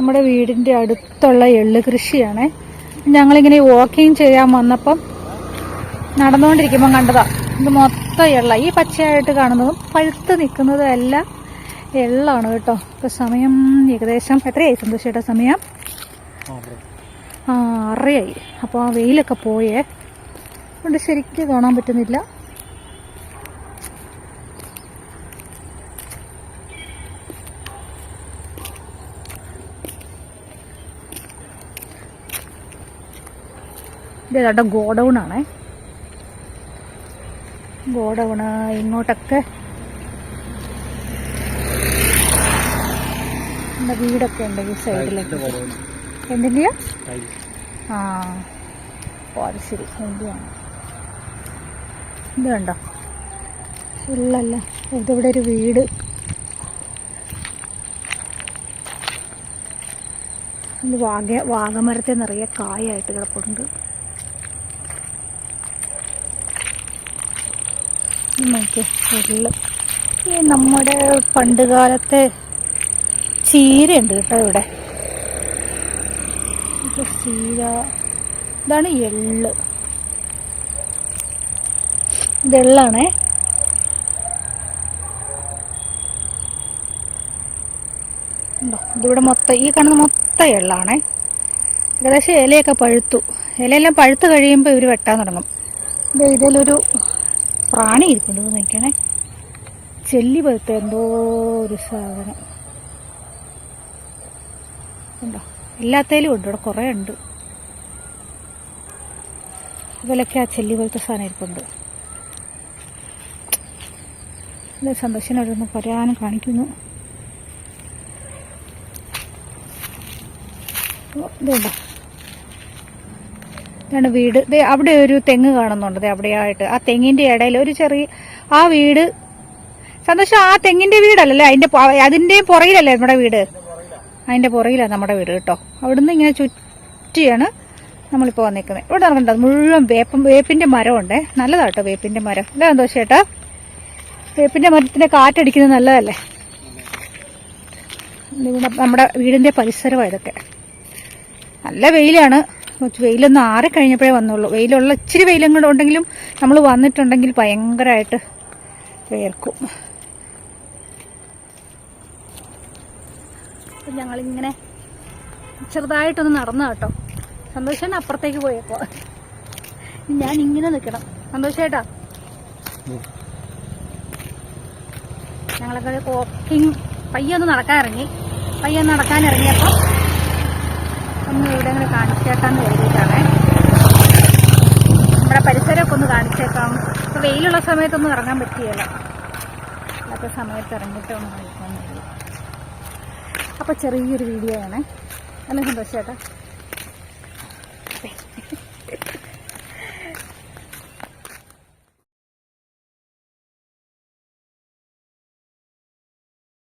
നമ്മുടെ വീടിന്റെ അടുത്തുള്ള എള്ള് കൃഷിയാണ്. ഞങ്ങളിങ്ങനെ വാക്കിങ് ചെയ്യാൻ വന്നപ്പം നടന്നുകൊണ്ടിരിക്കുമ്പം കണ്ടതാ ഇത് മൊത്തം എള്ള. ഈ പച്ചയായിട്ട് കാണുന്നതും പഴുത്ത് നിൽക്കുന്നതും എല്ലാം എള്ളാണ് കേട്ടോ. ഇപ്പൊ സമയം ഏകദേശം എത്രയായി സന്തോഷിയുടെ സമയം? ആറരയായി. അപ്പോൾ ആ വെയിലൊക്കെ പോയേ. അതുകൊണ്ട് ശരിക്കും കാണാൻ പറ്റുന്നില്ല. ഇത് ഏതാണ്ട് ഗോഡൗൺ ആണേ. ഗോഡൗണ് ഇങ്ങോട്ടൊക്കെ. എന്റെ വീടൊക്കെ ഉണ്ട് ഈ സൈഡിലേക്ക്. എന്തിന്റെയാ ആ പോരശ്ശേരി എന്തിയാണ് ഇത് കണ്ടോ? ഇല്ലല്ല ഇതിവിടെ ഒരു വീട്. വാഗ വാഗമരത്തെ നിറയെ കായായിട്ട് കിടപ്പുണ്ട്. ഈ നമ്മുടെ പണ്ട് കാലത്തെ ചീരയുണ്ട് കേട്ടോ ഇവിടെ. ചീര ഇതാണ് എള്ള്. ഇത് എള്ളാണേ. ഉണ്ടോ? ഇതിവിടെ മൊത്തം ഈ കാണുന്ന മൊത്തം എള്ളാണേ. ഏകദേശം ഇലയൊക്കെ പഴുത്തു. ഇലയെല്ലാം പഴുത്ത് കഴിയുമ്പോൾ ഇവർ വെട്ടാൻ തുടങ്ങും. ഇത് ഇതിലൊരു പ്രാണി ഇരിക്കുന്നത് നോക്കണേ ചെല്ലി പഴുത്ത എന്തോ ഒരു സാധനം. ഉണ്ടോ? എല്ലാത്തേലും ഉണ്ട്. ഇവിടെ കുറേ ഉണ്ട്. ഇതിലൊക്കെ ആ ചെല്ലി പോലത്തെ സാധനം ഇരിപ്പുണ്ട്. ഇത് സന്തോഷനോടൊന്ന് പറയാനും കാണിക്കുന്നു. ഇതുണ്ടോ? ഇതാണ് വീട്. അവിടെ ഒരു തെങ്ങ് കാണുന്നുണ്ട്. അവിടെയായിട്ട്. ആ തെങ്ങിന്റെ ഇടയിൽ ഒരു ചെറിയ ആ വീട്. സന്തോഷം ആ തെങ്ങിന്റെ വീടല്ലല്ലേ? അതിന്റെ അതിന്റെ പുറയിലല്ലേ നമ്മുടെ വീട്? അതിന്റെ പുറയിലാണ് നമ്മുടെ വീട് കേട്ടോ. അവിടുന്ന് ഇങ്ങനെ ചുറ്റിയാണ് നമ്മളിപ്പോ വന്നിരിക്കുന്നത് ഇവിടെ നടന്നിട്ടുണ്ട്. മുഴുവൻ വേപ്പം വേപ്പിന്റെ മരമുണ്ടേ. നല്ലതാട്ടോ വേപ്പിന്റെ മരം. അല്ലേ സന്തോഷം ചേട്ടാ വേപ്പിന്റെ മരത്തിന്റെ കാറ്റടിക്കുന്നത് നല്ലതല്ലേ? നമ്മുടെ വീടിന്റെ പരിസരമാണ് ഇതൊക്കെ. നല്ല വെയിലാണ്. വെയിലൊന്നും ആറി കഴിഞ്ഞപ്പോഴേ വന്നുള്ളൂ. വെയിലുള്ള ഇച്ചിരി വെയിലും കൂടെ ഉണ്ടെങ്കിലും നമ്മൾ വന്നിട്ടുണ്ടെങ്കിൽ ഭയങ്കരമായിട്ട് വേർക്കും. ഞങ്ങളിങ്ങനെ ചെറുതായിട്ടൊന്ന് നടന്നു കേട്ടോ. സന്തോഷം അപ്പുറത്തേക്ക് പോയപ്പോ. ഞാൻ ഇങ്ങനെ നിൽക്കണം. സന്തോഷേട്ടാ. ഞങ്ങളൊക്കെ വാക്കിംഗ് പയ്യൊന്ന് നടക്കാൻ ഇറങ്ങി പയ്യൊന്ന് നടക്കാൻ ഇറങ്ങിയപ്പോൾ കാണിച്ചേക്കാന്ന് കരുതിയിട്ടാണേ. നമ്മുടെ പരിസരമൊക്കെ ഒന്ന് കാണിച്ചേക്കാം. ഇപ്പൊ വെയിലുള്ള സമയത്തൊന്നും ഇറങ്ങാൻ പറ്റിയല്ല. അല്ലാത്ത സമയത്ത് ഇറങ്ങിയിട്ട് ഒന്ന് കഴിക്കാൻ കരുതി അപ്പൊ ചെറിയൊരു വീഡിയോ ആണ്. എന്നെ സന്തോഷേട്ടാ.